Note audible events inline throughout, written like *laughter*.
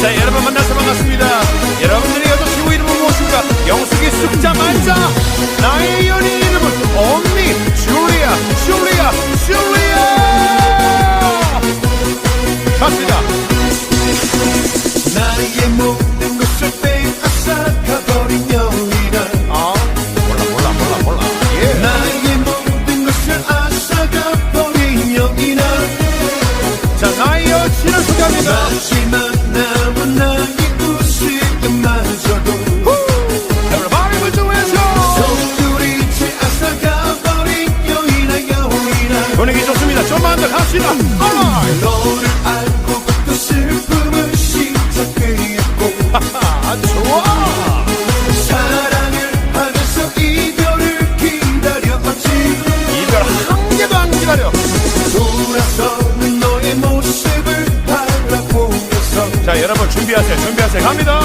자 여러분 만나서 반갑습니다. 여러분들의 여자친구 이름은 무엇입니까 영숙이 숫자 만자. 나의 연인 이름은 언니 줄리아 줄리아 줄리아. 맞습니다. 나의 모든 것을 빼앗아가버린 여인아 아 몰라 몰라 몰라 몰라. 예. 나의 모든 것을 앗아가버린 여인아 자 나의 여친을 소개합니다. 마지막 남은 나 좀만 더 갑시다. Alright 너를 알고부터 슬픔을 시작했고. *laughs* 아 좋아. 사랑을 하면서 이별을 기다렸지. 이별 한 개도 안 기다려. 돌아서는 너의 모습을 바라보면서. 자 여러분 준비하세요. 준비하세요. 갑니다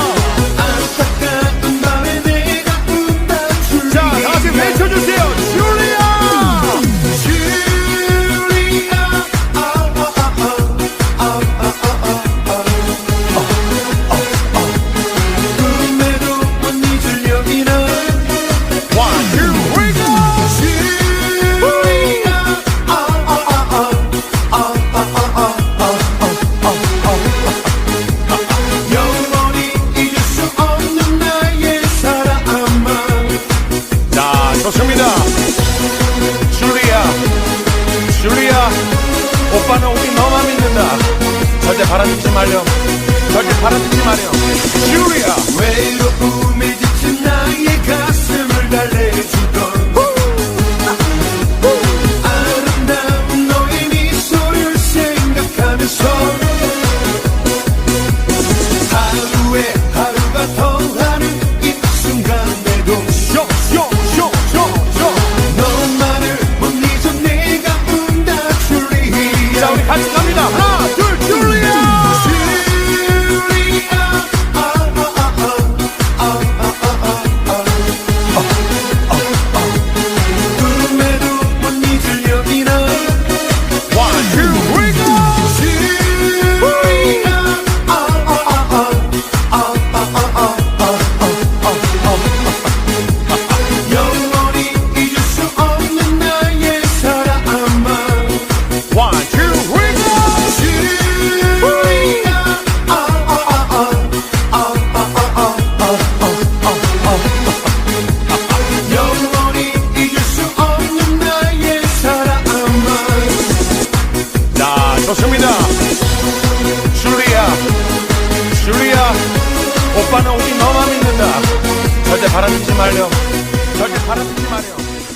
오빠는 우리 너만 믿는다. 절대 바라듣지 말렴. 절대 바라듣지 마렴. 줄리아. 외로움에 지친 나의 가슴을 달래주던 아름다운 너의 미소를 생각하면서 하루에 하루가 더하는 이 순간에도 쇼쇼쇼쇼 자 우리 같이 갑니다. 하나 둘 바라듣지 말렴. 절대 바라듣지 마렴